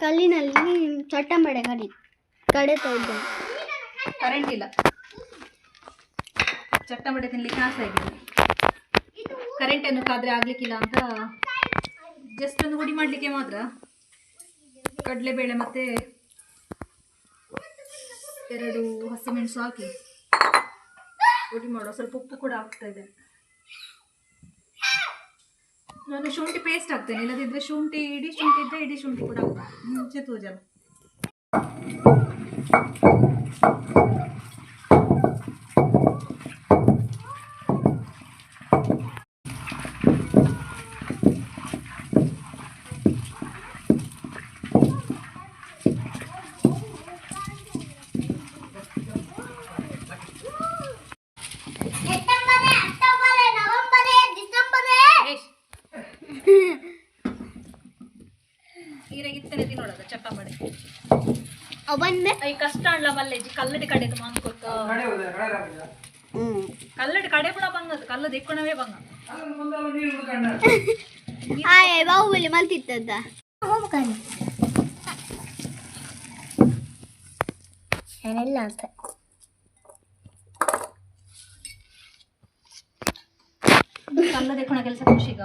ಕಲ್ಲಿನಲ್ಲಿ ಚಟ್ಟಂಬಡೆ ಕಡಿ ಕಡಿತಾ ಇದ್ದೇನೆ ಕರೆಂಟ್ ಇಲ್ಲ ಚಟ್ಟಂಬಡೆ ತಿನ್ಲಿಕ್ಕೆ ಆಸೆ ಆಗಿದೆ. ಕರೆಂಟನ್ನು ಕಾದ್ರೆ ಆಗ್ಲಿಕ್ಕಿಲ್ಲ ಅಂತ ಜಸ್ಟ್ ಒಂದು ಹುಡಿ ಮಾಡಲಿಕ್ಕೆ ಮಾತ್ರ. ಕಡಲೆಬೇಳೆ ಮತ್ತೆ ಎರಡು ಹಸಿಮೆಣಸು ಹಾಕಿ. ಹುಡಿ ಮಾಡುವ. ಸ್ವಲ್ಪ ಉಪ್ಪು ಕೂಡ ಹಾಕ್ತಾ ಇದ್ದೇನೆ. ನಾನು ಶುಂಠಿ ಪೇಸ್ಟ್ ಹಾಕ್ತೇನೆ. ಇಲ್ಲದಿದ್ರೆ ಶುಂಠಿ ಇಡೀ ಶುಂಠಿ ಇದ್ದರೆ ಇಡೀ ಶುಂಠಿ ಕೂಡ ಮುಂಚೆ ತೂಜಲ್ಲ. ಬಂದೆ ಅಯ್ಯ ಕಷ್ಟ ಅಲ್ಲ ಮಲ್ಲೆಜಿ ಕಲ್ಲಡಿ ಕಡೆ ಮಾಂಸ ಕೊತ್ತ ಹ್ಮ್ ಕಲ್ಲಡಿ ಕಡೆ ಕೂಡ ಬಂಗದು ಕಲ್ಲದ ಇಕ್ಕೊಣವೇ ಬಂಗ ಆಯ್ ಬಾಹುಬಲಿ ಮಲ್ತಿತ್ತದ ಹೋಗ್ತಾನೆ ಏನೆಲ್ಲ ಅಂತ. ಕಲ್ಲದ ಇಕ್ಕೊಣ ಕೆಲಸ ಖುಷಿಗ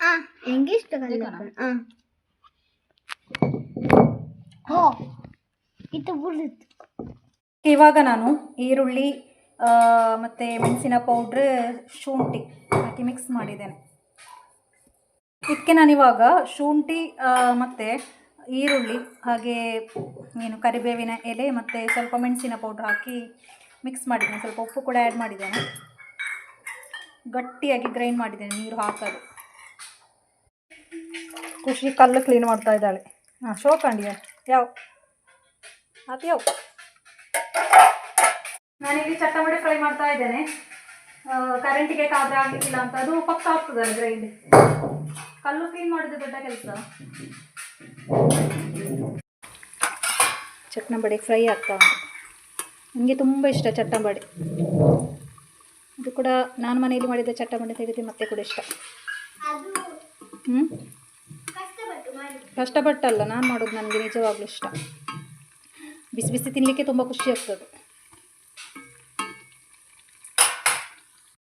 ಆ ಹೆಂಗೆ ಇಷ್ಟ ಕಲ್ಲ ಆ. ಹೋ. ಇದು ಇವಾಗ ನಾನು ಈರುಳ್ಳಿ ಮತ್ತು ಮೆಣಸಿನ ಪೌಡ್ರ್ ಶುಂಠಿ ಹಾಕಿ ಮಿಕ್ಸ್ ಮಾಡಿದ್ದೇನೆ. ಇದಕ್ಕೆ ನಾನಿವಾಗ ಶುಂಠಿ ಮತ್ತು ಈರುಳ್ಳಿ, ಹಾಗೆ ಏನು ಕರಿಬೇವಿನ ಎಲೆ ಮತ್ತು ಸ್ವಲ್ಪ ಮೆಣಸಿನ ಪೌಡ್ರ್ ಹಾಕಿ ಮಿಕ್ಸ್ ಮಾಡಿದ್ದೇನೆ. ಸ್ವಲ್ಪ ಉಪ್ಪು ಕೂಡ ಆ್ಯಡ್ ಮಾಡಿದ್ದೇನೆ. ಗಟ್ಟಿಯಾಗಿ ಗ್ರೈಂಡ್ ಮಾಡಿದ್ದೇನೆ ನೀರು ಹಾಕೋದು ಖುಷಿ ಕಲ್ಲು ಕ್ಲೀನ್ ಮಾಡ್ತಾ ಇದ್ದಾಳೆ. ಹಾಂ ಶೋ ಕಂಡಿಯ ಯಾವ? ನಾನು ನಾನಿಲ್ಲಿ ಚಟ್ಟಂಬಡೆ ಫ್ರೈ ಮಾಡ್ತಾ ಇದ್ದೇನೆ. ಕರೆಂಟಿಗೆ ಕಾದ್ರೆ ಆಗಲಿಲ್ಲ ಅಂತ. ಅದು ಪಕ್ಕ ಆಗ್ತದೆ ಅಂದರೆ ಇಲ್ಲಿ ಕಲ್ಲು ಕ್ಲೀನ್ ಮಾಡಿದ್ರೆ ದೊಡ್ಡ ಕೆಲಸ. ಚಟ್ನಂಬಡಿ ಫ್ರೈ ಆಗ್ತಾ ಉಂಟು. ನನಗೆ ತುಂಬ ಇಷ್ಟ ಚಟ್ಟಂಬಡೆ ಇದು ಕೂಡ ನಾನು ಮನೆಯಲ್ಲಿ ಮಾಡಿದ ಚಟ್ಟಂಬಡೆ ತೆಗೆದು ಮತ್ತೆ ಕೂಡ ಇಷ್ಟ. ಹ್ಞೂ ಕಷ್ಟಪಟ್ಟಲ್ಲ ನಾನು ಮಾಡೋದು ನನಗೆ ನಿಜವಾಗ್ಲೂ ಇಷ್ಟ. ಬಿಸಿ ಬಿಸಿ ತಿನ್ನಲಿಕ್ಕೆ ತುಂಬ ಖುಷಿ ಆಗ್ತದೆ.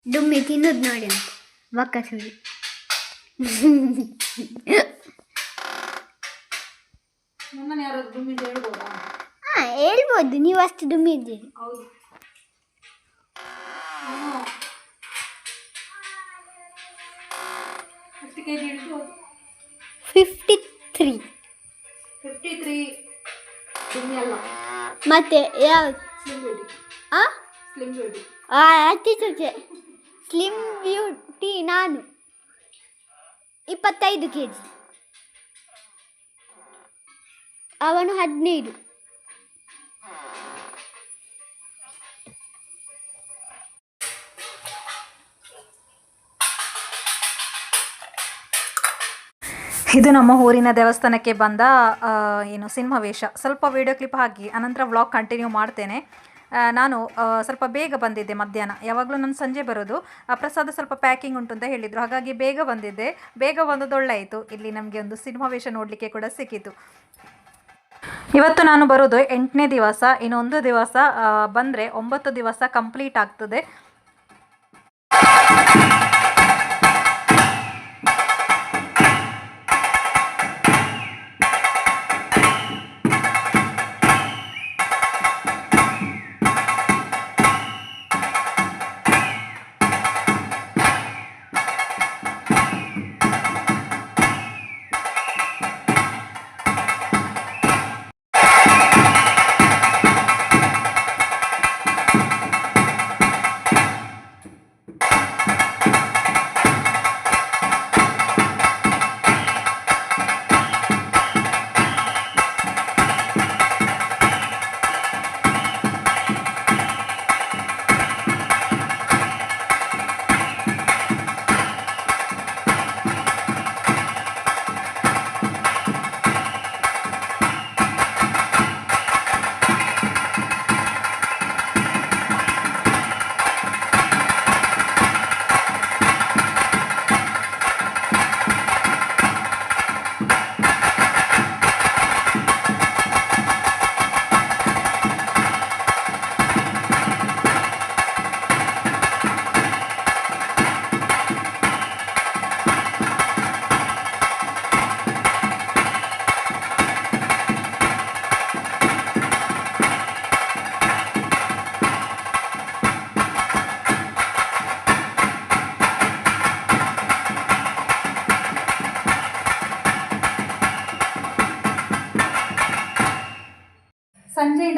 ಡುಮ್ಮಿ ತಿನ್ನೋದು ನೋಡಿ ಬಕ್ಕ ಸುಳಿ ಹೇಳ್ಬೋದಾ? ಹಾ ಹೇಳ್ಬೋದು. ನೀವು ಅಷ್ಟು ಡುಮ್ಮಿ ಇದ್ದೀರಿ. Fifty three. Fifty three. Dummi ಅಲ್ಲ. ಮತ್ತೆ ಯಾವ ಸ್ಲಿಮ್ ಬ್ಯೂಟಿ ಆ? ಸ್ಲಿಮ್ ಬ್ಯೂಟಿ ಆ, ಅತಿ ಚುಚೆ ಸ್ಲಿಮ್ ಬ್ಯೂಟಿ ನಾನು. ಇಪ್ಪತ್ತೈದು ಕೆ ಜಿ ಅವನು ಹದಿನೈದು. ಇದು ನಮ್ಮ ಊರಿನ ದೇವಸ್ಥಾನಕ್ಕೆ ಬಂದ ಏನು ಸಿನಿಮಾ ವೇಷ. ಸ್ವಲ್ಪ ವಿಡಿಯೋ ಕ್ಲಿಪ್ ಹಾಕಿ, ಅನಂತರ ವ್ಲಾಗ್ ಕಂಟಿನ್ಯೂ ಮಾಡ್ತೇನೆ. ನಾನು ಸ್ವಲ್ಪ ಬೇಗ ಬಂದಿದ್ದೆ ಮಧ್ಯಾಹ್ನ. ಯಾವಾಗಲೂ ನಾನು ಸಂಜೆ ಬರೋದು. ಪ್ರಸಾದ ಸ್ವಲ್ಪ ಪ್ಯಾಕಿಂಗ್ ಉಂಟು ಅಂತ ಹೇಳಿದರು. ಹಾಗಾಗಿ ಬೇಗ ಬಂದಿದ್ದೆ. ಬೇಗ ಬಂದದ್ದು ಒಳ್ಳೆಯಿತು. ಇಲ್ಲಿ ನಮಗೆ ಒಂದು ಸಿನಿಮಾ ವೇಷ ನೋಡಲಿಕ್ಕೆ ಕೂಡ ಸಿಕ್ಕಿತು. ಇವತ್ತು ನಾನು ಬರೋದು ಎಂಟನೇ ದಿವಸ. ಇನ್ನೊಂದು ದಿವಸ ಬಂದರೆ ಒಂಬತ್ತು ದಿವಸ ಕಂಪ್ಲೀಟ್ ಆಗ್ತದೆ.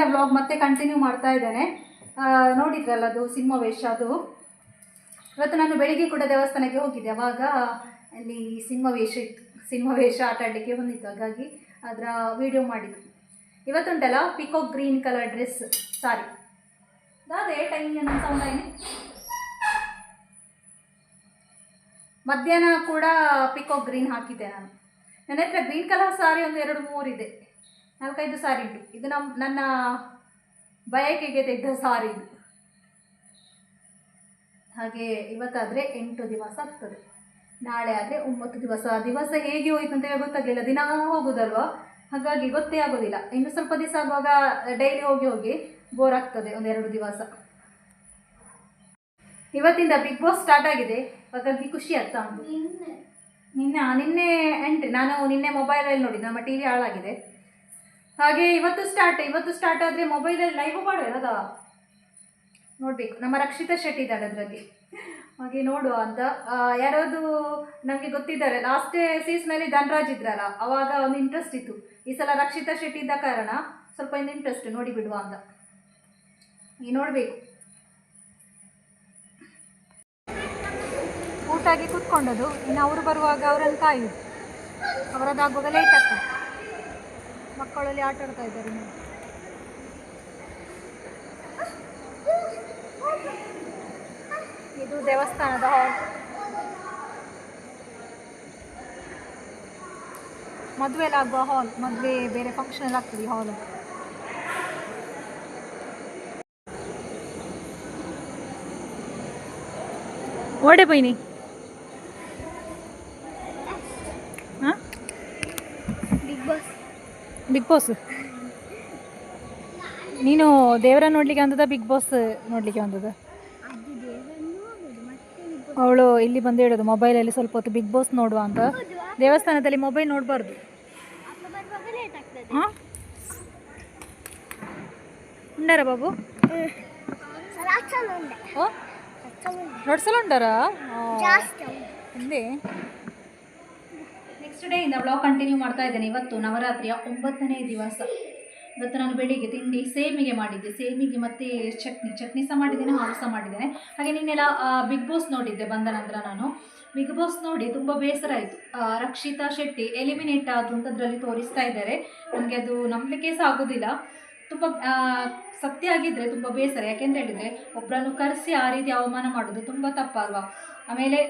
ಸಂಜೆಯಿಂದ ವ್ಲಾಗ್ ಮತ್ತೆ ಕಂಟಿನ್ಯೂ ಮಾಡ್ತಾ ಇದ್ದೇನೆ. ನೋಡಿದ್ರಲ್ಲ ಅದು ಸಿಂಹವೇಷ ಅದು. ಇವತ್ತು ನಾನು ಬೆಳಿಗ್ಗೆ ಕೂಡ ದೇವಸ್ಥಾನಕ್ಕೆ ಹೋಗಿದ್ದೆ. ಅವಾಗ ಅಲ್ಲಿ ಸಿಂಹವೇಷ ಇತ್ತು. ಸಿಂಹವೇಷ ಆಟ ಆಡಲಿಕ್ಕೆ ಬಂದಿತ್ತು. ಹಾಗಾಗಿ ಅದರ ವಿಡಿಯೋ ಮಾಡಿದ್ದು. ಇವತ್ತುಂಟಲ್ಲ peacock green colour dress sari ಅದೇ ಟೈಮ್ ಸೌಂಡ್ ಆಯ್ನೆ? ಮಧ್ಯಾಹ್ನ ಕೂಡ ಪಿಕೋ ಗ್ರೀನ್ ಹಾಕಿದ್ದೆ ನಾನು. ನನ್ನ ಹತ್ರ ಗ್ರೀನ್ ಕಲರ್ ಸಾರಿ ಒಂದು ಎರಡು ಮೂರಿದೆ ನಾಲ್ಕೈದು ಸಾರಿ ಉಂಟು ಇದು ನಮ್ಮ ನನ್ನ ಬಯಕೆಗೆ ತೆಗೆದ ಸಾರಿ ಇದು. ಹಾಗೆ ಇವತ್ತಾದರೆ ಎಂಟು ದಿವಸ ಆಗ್ತದೆ. ನಾಳೆ ಆದರೆ ಒಂಬತ್ತು ದಿವಸ. ದಿವಸ ಹೇಗೆ ಹೋಯ್ತು ಅಂತ ಗೊತ್ತಾಗಲಿಲ್ಲ. ದಿನ ಹೋಗೋದಲ್ವಾ? ಹಾಗಾಗಿ ಗೊತ್ತೇ ಆಗೋದಿಲ್ಲ. ಇನ್ನು ಸ್ವಲ್ಪ ದಿವಸ ಆಗುವಾಗ ಡೈಲಿ ಹೋಗಿ ಹೋಗಿ ಬೋರ್ ಆಗ್ತದೆ ಒಂದೆರಡು ದಿವಸ. ಇವತ್ತಿಂದ ಬಿಗ್ ಬಾಸ್ ಸ್ಟಾರ್ಟ್ ಆಗಿದೆ. ಹಾಗಾಗಿ ಖುಷಿ ಆಗ್ತಾ ಉಂಟು. ನಿನ್ನೆ. ನಿನ್ನೆ ಎಂಟ್ರಿ ನಾನು ನಿನ್ನೆ ಮೊಬೈಲಲ್ಲಿ ನೋಡಿದ್ದೆ ನಮ್ಮ ಟಿ ವಿ ಹಾಳಾಗಿದೆ. ಹಾಗೆ ಇವತ್ತು ಸ್ಟಾರ್ಟ್ ಇವತ್ತು ಸ್ಟಾರ್ಟ್ ಆದರೆ ಮೊಬೈಲಲ್ಲಿ ಲೈವ್ ಮಾಡುವ ಅದ ನೋಡಬೇಕು. ನಮ್ಮ ರಕ್ಷಿತಾ ಶೆಟ್ಟಿ ಇದ್ದಾಳೆ ಅದರಲ್ಲಿ. ಹಾಗೆ ನೋಡುವ ಅಂತ. ಯಾರಾದ್ರು ನಮಗೆ ಗೊತ್ತಿದ್ದಾರೆ ಲಾಸ್ಟ್ ಸೀಸನಲ್ಲಿ ಧನರಾಜ್ ಇದ್ರಲ್ಲ, ಅವಾಗ ಒಂದು ಇಂಟ್ರೆಸ್ಟ್ ಇತ್ತು. ಈ ಸಲ ರಕ್ಷಿತಾ ಶೆಟ್ಟಿ ಇದ್ದ ಕಾರಣ ಸ್ವಲ್ಪ ಒಂದು ಇಂಟ್ರೆಸ್ಟ್ ನೋಡಿ ಬಿಡುವ ಅಂತ. ಈ ನೋಡಬೇಕು. ಊಟ ಆಗಿ ಕೂತ್ಕೊಂಡದು. ಇನ್ನು ಅವರು ಬರುವಾಗ ಅವರನ್ನು ಕಾಯುದು ಅವರದ್ದಾಗುವಾಗ ಲೇಟ್ ಆಗ್ತದೆ. ಮಕ್ಕಳಲ್ಲಿ ಆಟ ಆಡ್ತಾ ಇದ್ದಾರೆ ನೋಡಿ ಇದು ದೇವಸ್ಥಾನದ ಹಾಲ್ ಮದುವೆ ಆಗುವ ಹಾಲ್ ಮದುವೆ ಬೇರೆ ಫಂಕ್ಷನ್ ಆಗ್ತದೆ ಹಾಲ್ ಓಡೆ ಬೈನಿ ಹಾಂ ಬಿಗ್ ಬಾಸ್ ಬಿಗ್ ಬಾಸ್ ನೀನು ದೇವರ ನೋಡ್ಲಿಕ್ಕೆ ಅಂದದ ಬಿಗ್ ಬಾಸ್ ನೋಡ್ಲಿಕ್ಕೆ ಅಂದದ ಅವಳು ಇಲ್ಲಿ ಬಂದು ಹೇಳೋದು ಮೊಬೈಲಲ್ಲಿ ಸ್ವಲ್ಪ ಹೊತ್ತು ಬಿಗ್ ಬಾಸ್ ನೋಡುವ ಅಂತ. ದೇವಸ್ಥಾನದಲ್ಲಿ ಮೊಬೈಲ್ ನೋಡಬಾರ್ದು. ಹಾಂ? ಉಂಡಾರ ಬಾಬು? ಉಂಡೆ ಉಂಡಾರಾ? ನೆಕ್ಸ್ಟ್ ಡೇ ಇಂದ ಬ್ಲಾಗ್ ಕಂಟಿನ್ಯೂ ಮಾಡ್ತಾ ಇದ್ದೇನೆ. ಇವತ್ತು ನವರಾತ್ರಿಯ ಒಂಬತ್ತನೇ ದಿವಸ. ಇವತ್ತು ನಾನು ಬೆಳಿಗ್ಗೆ ತಿಂಡಿ ಸೇಮಿಗೆ ಮಾಡಿದ್ದೆ. ಸೇಮಿಗೆ ಮತ್ತೆ ಚಟ್ನಿ. ಚಟ್ನಿ ಸಹ ಮಾಡಿದ್ದೇನೆ, ಹಾಲು ಸಹ ಮಾಡಿದ್ದೇನೆ. ಹಾಗೆ ನಿನ್ನೆಲ್ಲ ಬಿಗ್ ಬಾಸ್ ನೋಡಿದ್ದೆ ಬಂದ ನಂತರ ನಾನು. ಬಿಗ್ ಬಾಸ್ ನೋಡಿ ತುಂಬ ಬೇಸರ ಆಯಿತು. ರಕ್ಷಿತಾ ಶೆಟ್ಟಿ ಎಲಿಮಿನೇಟ್ ಆದ್ರು ಅಂತ ಅದರಲ್ಲಿ ತೋರಿಸ್ತಾ ಇದ್ದಾರೆ. ನನಗೆ ಅದು ನಂಬಲಿಕ್ಕೆ ಸಹ ಆಗೋದಿಲ್ಲ. ತುಂಬ ಸತ್ಯ ಆಗಿದ್ದರೆ ತುಂಬ ಬೇಸರ. ಯಾಕೆಂತ ಹೇಳಿದರೆ ಒಬ್ಬರನ್ನು ಕರೆಸಿ ಆ ರೀತಿ ಅವಮಾನ ಮಾಡೋದು ತುಂಬ ತಪ್ಪಲ್ವಾ? ಆಮೇಲೆ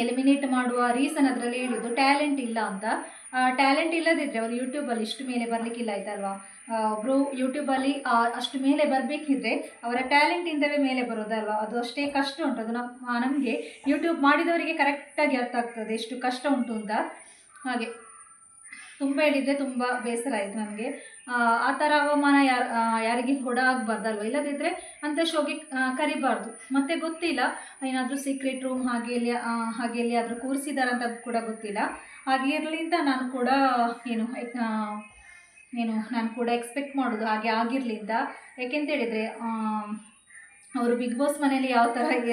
ಎಲಿಮಿನೇಟ್ ಮಾಡುವ ರೀಸನ್ ಅದರಲ್ಲಿ ಹೇಳಿದ್ದು ಟ್ಯಾಲೆಂಟ್ ಇಲ್ಲ ಅಂತ. ಟ್ಯಾಲೆಂಟ್ ಇಲ್ಲದಿದ್ದರೆ ಅವರು ಯೂಟ್ಯೂಬಲ್ಲಿ ಇಷ್ಟು ಮೇಲೆ ಬರಲಿಕ್ಕಿಲ್ಲ ಆಯ್ತಲ್ವಾ? ಒಬ್ಬರು ಯೂಟ್ಯೂಬಲ್ಲಿ ಅಷ್ಟು ಮೇಲೆ ಬರಬೇಕಿದ್ರೆ ಅವರ ಟ್ಯಾಲೆಂಟಿಂದವೇ ಮೇಲೆ ಬರೋದಲ್ವಾ? ಅದು ಅಷ್ಟೇ ಕಷ್ಟ ಉಂಟು. ಅದು ನಮ್ಮ ನಮಗೆ ಯೂಟ್ಯೂಬ್ ಮಾಡಿದವರಿಗೆ ಕರೆಕ್ಟಾಗಿ ಅರ್ಥ ಆಗ್ತದೆ. ಎಷ್ಟು ಕಷ್ಟ ಉಂಟು ಅಂತ. ಹಾಗೆ. ತುಂಬ ಹೇಳಿದರೆ ತುಂಬ ಬೇಸರ ಆಯಿತು ನನಗೆ ಆ ಥರ ಅವಮಾನ ಯಾರು ಯಾರಿಗೆ ಕೂಡ ಆಗಬಾರ್ದಲ್ವ? ಇಲ್ಲದಿದ್ದರೆ ಅಂತ ಶೋಗೆ ಕರಿಬಾರ್ದು. ಮತ್ತೆ ಗೊತ್ತಿಲ್ಲ. ಏನಾದರೂ ಸೀಕ್ರೆಟ್ ರೂಮ್ ಹಾಗೆ ಎಲ್ಲಿ ಹಾಗೆ ಹಾಗೆ ಎಲ್ಲಿಯಾದರೂ ಕೂರಿಸಿದಾರಂತ ಕೂಡ ಗೊತ್ತಿಲ್ಲ. ಹಾಗೆ ಇರಲಿ ನಾನು ಕೂಡ ಏನು ಏನು, ನಾನು ಕೂಡ ಎಕ್ಸ್ಪೆಕ್ಟ್ ಮಾಡೋದು ಹಾಗೆ ಆಗಿರಲಿಂದ ಯಾಕೆಂತ ಹೇಳಿದರೆ ಅವರು ಬಿಗ್ ಬಾಸ್ ಮನೆಯಲ್ಲಿ ಯಾವ ಥರ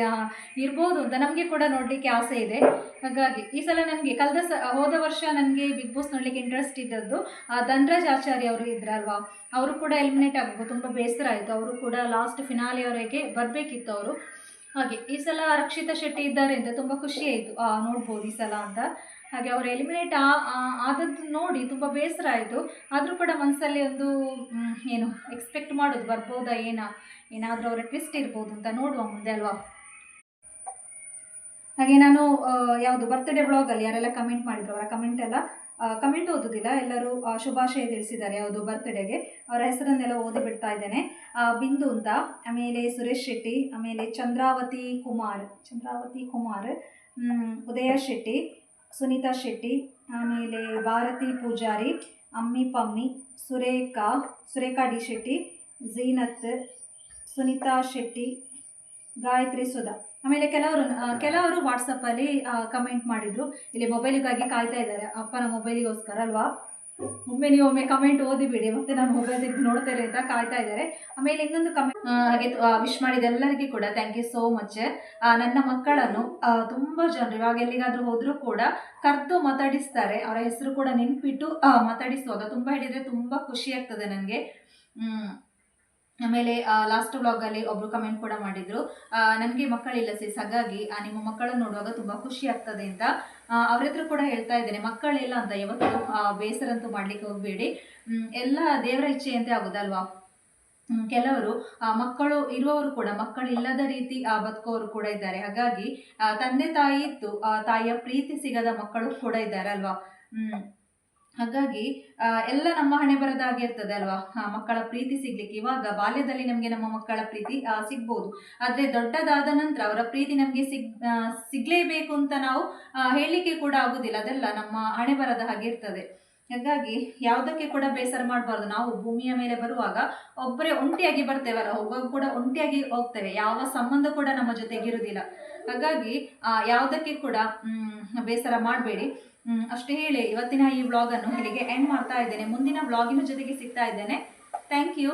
ಇರ್ಬೋದು ಅಂತ ನಮಗೆ ಕೂಡ ನೋಡಲಿಕ್ಕೆ ಆಸೆ ಇದೆ. ಹಾಗಾಗಿ ಈ ಸಲ ನನಗೆ ಕಳೆದ ಸ, ಹೋದ ವರ್ಷ ನನಗೆ ಬಿಗ್ ಬಾಸ್ ನೋಡಲಿಕ್ಕೆ ಇಂಟ್ರೆಸ್ಟ್ ಇದ್ದದ್ದು, ಆ, ಧನ್ರಾಜ್ ಆಚಾರ್ಯ ಅವರು ಇದ್ರಲ್ವಾ? ಅವರು ಕೂಡ ಎಲಿಮಿನೇಟ್ ಆಗಬೇಕು, ತುಂಬ ಬೇಸರ ಆಯಿತು. ಅವರು ಕೂಡ ಲಾಸ್ಟ್ ಫಿನಾಲಿಯವರೆಗೆ ಬರಬೇಕಿತ್ತು ಅವರು. ಹಾಗೆ, ಈ ಸಲ ರಕ್ಷಿತಾ ಶೆಟ್ಟಿ ಇದ್ದಾರೆ ಅಂತ ತುಂಬ ಖುಷಿ ಆಯಿತು. ನೋಡ್ಬೋದು ಈ ಸಲ ಅಂತ. ಹಾಗೆ ಅವರು ಎಲಿಮಿನೇಟ್ ಆದದ್ದು ನೋಡಿ ತುಂಬ ಬೇಸರ ಆಯಿತು. ಆದರೂ ಕೂಡ ಮನಸ್ಸಲ್ಲಿ ಒಂದು ಏನು ಎಕ್ಸ್ಪೆಕ್ಟ್ ಮಾಡೋದು ಬರ್ಬೋದಾ, ಏನಾ? ಏನಾದರೂ ಅವರ ಟ್ವಿಸ್ಟ್ ಇರ್ಬೋದು ಅಂತ ನೋಡುವ ಮುಂದೆ ಅಲ್ವಾ? ಹಾಗೆ ನಾನು ಯಾವುದು ಬರ್ತ್ಡೇ ವ್ಲಾಗಲ್ಲಿ ಯಾರೆಲ್ಲ ಕಮೆಂಟ್ ಮಾಡಿದ್ರು ಅವರ ಕಮೆಂಟ್ ಎಲ್ಲ ಕಮೆಂಟ್ ಓದೋದಿಲ್ಲ. ಎಲ್ಲರೂ ಶುಭಾಶಯ ತಿಳಿಸಿದ್ದಾರೆ ಯಾವುದು ಬರ್ತ್ಡೇಗೆ ಅವರ ಹೆಸರನ್ನೆಲ್ಲ ಓದಿ ಬಿಡ್ತಾ ಇದ್ದೇನೆ. ಬಿಂದು ಅಂತ. ಆಮೇಲೆ ಸುರೇಶ್ ಶೆಟ್ಟಿ, ಆಮೇಲೆ ಚಂದ್ರಾವತಿ ಕುಮಾರ್ ಚಂದ್ರಾವತಿ ಕುಮಾರ್ ಉದಯ ಶೆಟ್ಟಿ, ಸುನೀತಾ ಶೆಟ್ಟಿ, ಆಮೇಲೆ ಭಾರತಿ ಪೂಜಾರಿ, ಅಮ್ಮಿ ಪಮ್ಮಿ, ಸುರೇಖಾ ಸುರೇಖಾ ಡಿ ಶೆಟ್ಟಿ, ಝೀನತ್, ಸುನೀತಾ ಶೆಟ್ಟಿ ಗಾಯತ್ರಿ ಸುಧಾ. ಆಮೇಲೆ ಕೆಲವರು ಕೆಲವರು ವಾಟ್ಸಪ್ಪಲ್ಲಿ ಕಮೆಂಟ್ ಮಾಡಿದ್ರು. ಇಲ್ಲಿ ಮೊಬೈಲಿಗಾಗಿ ಕಾಯ್ತಾ ಇದ್ದಾರೆ. ಅಪ್ಪನ ಮೊಬೈಲಿಗೋಸ್ಕರ ಅಲ್ವಾ? ಒಮ್ಮೆ ನೀವು ಒಮ್ಮೆ ಕಮೆಂಟ್ ಓದಿಬಿಡಿ. ಮತ್ತೆ ನಾನು ಮೊಬೈಲ್ ತೆಗೆದು ನೋಡ್ತಾರೆ ಅಂತ ಕಾಯ್ತಾ ಇದ್ದಾರೆ. ಆಮೇಲೆ ಇನ್ನೊಂದು ಕಮೆಂಟ್ ಹಾಗೆ ವಿಶ್ ಮಾಡಿದ ಎಲ್ಲರಿಗೂ ಕೂಡ ಥ್ಯಾಂಕ್ ಯು ಸೋ ಮಚ್ ನನ್ನ ಮಕ್ಕಳನ್ನು ತುಂಬ ಜನರು, ಇವಾಗ ಎಲ್ಲಿಗಾದರೂ ಹೋದರೂ ಕೂಡ ಕರೆದು ಮಾತಾಡಿಸ್ತಾರೆ. ಅವರ ಹೆಸರು ಕೂಡ ನೆನ್ಪಿಟ್ಟು ಮಾತಾಡಿಸುವಾಗ ತುಂಬ ಹೇಳಿದರೆ ತುಂಬ ಖುಷಿ ಆಗ್ತದೆ ನನಗೆ. ಆಮೇಲೆ ಲಾಸ್ಟ್ ವ್ಲಾಗಲ್ಲಿ ಒಬ್ರು ಕಮೆಂಟ್ ಕೂಡ ಮಾಡಿದ್ರು. ನನಗೆ ಮಕ್ಕಳಿಲ್ಲ ಸಿಸ್ ಹಾಗಾಗಿ ನಿಮ್ಮ ಮಕ್ಕಳನ್ನು ನೋಡುವಾಗ ತುಂಬಾ ಖುಷಿ ಆಗ್ತದೆ ಅಂತ ಅವ್ರ ಕೂಡ ಹೇಳ್ತಾ ಇದ್ದೇನೆ. ಮಕ್ಕಳಿಲ್ಲ ಅಂತ ಯಾವತ್ತು ಬೇಸರ ಬೇಸರಂತೂ ಮಾಡ್ಲಿಕ್ಕೆ ಹೋಗಬೇಡಿ. ಎಲ್ಲ ದೇವರ ಇಚ್ಛೆಯಂತೆ ಆಗುದಲ್ವಾ? ಕೆಲವರು ಮಕ್ಕಳು ಇರುವವರು ಕೂಡ ಮಕ್ಕಳು ಇಲ್ಲದ ರೀತಿ ಬದುಕೋರು ಕೂಡ ಇದ್ದಾರೆ. ಹಾಗಾಗಿ ತಂದೆ ತಾಯಿ ಇತ್ತು ತಾಯಿಯ ಪ್ರೀತಿ ಸಿಗದ ಮಕ್ಕಳು ಕೂಡ ಇದ್ದಾರೆ ಅಲ್ವಾ ಹಾಗಾಗಿ ಎಲ್ಲ ನಮ್ಮ ಹಣೆ ಬರದಾಗೆ ಇರ್ತದೆ ಅಲ್ವಾ? ಮಕ್ಕಳ ಪ್ರೀತಿ ಸಿಗ್ಲಿಕ್ಕೆ. ಇವಾಗ ಬಾಲ್ಯದಲ್ಲಿ ನಮಗೆ ನಮ್ಮ ಮಕ್ಕಳ ಪ್ರೀತಿ ಸಿಗ್ಬೋದು. ಆದ್ರೆ ದೊಡ್ಡದಾದ ನಂತರ ಅವರ ಪ್ರೀತಿ ನಮಗೆ ಸಿಗ್ ಸಿಗ್ಲೇಬೇಕು ಅಂತ ನಾವು ಹೇಳಲಿಕ್ಕೆ ಕೂಡ ಆಗುದಿಲ್ಲ. ಅದೆಲ್ಲ ನಮ್ಮ ಹಣೆ ಬರದ ಹಾಗೆ ಇರ್ತದೆ. ಹಾಗಾಗಿ ಯಾವುದಕ್ಕೆ ಕೂಡ ಬೇಸರ ಮಾಡಬಾರ್ದು. ನಾವು ಭೂಮಿಯ ಮೇಲೆ ಬರುವಾಗ ಒಬ್ಬರೇ ಒಂಟಿಯಾಗಿ ಬರ್ತೇವಲ್ಲ ಹೋಗುವಾಗ ಕೂಡ ಒಂಟಿಯಾಗಿ ಹೋಗ್ತೇವೆ. ಯಾವ ಸಂಬಂಧ ಕೂಡ ನಮ್ಮ ಜೊತೆಗಿರುವುದಿಲ್ಲ ಹಾಗಾಗಿ ಯಾವುದಕ್ಕೆ ಕೂಡ ಬೇಸರ ಮಾಡಬೇಡಿ. ಅಷ್ಟೇ ಹೇಳಿ. ಇವತ್ತಿನ ಈ ವ್ಲಾಗನ್ನು ಇಲ್ಲಿಗೆ ಎಂಡ್ ಮಾಡ್ತಾ ಇದ್ದೇನೆ. ಮುಂದಿನ ವ್ಲಾಗಿನ ಜೊತೆಗೆ ಸಿಗ್ತಾ ಇದ್ದೇನೆ. Thank you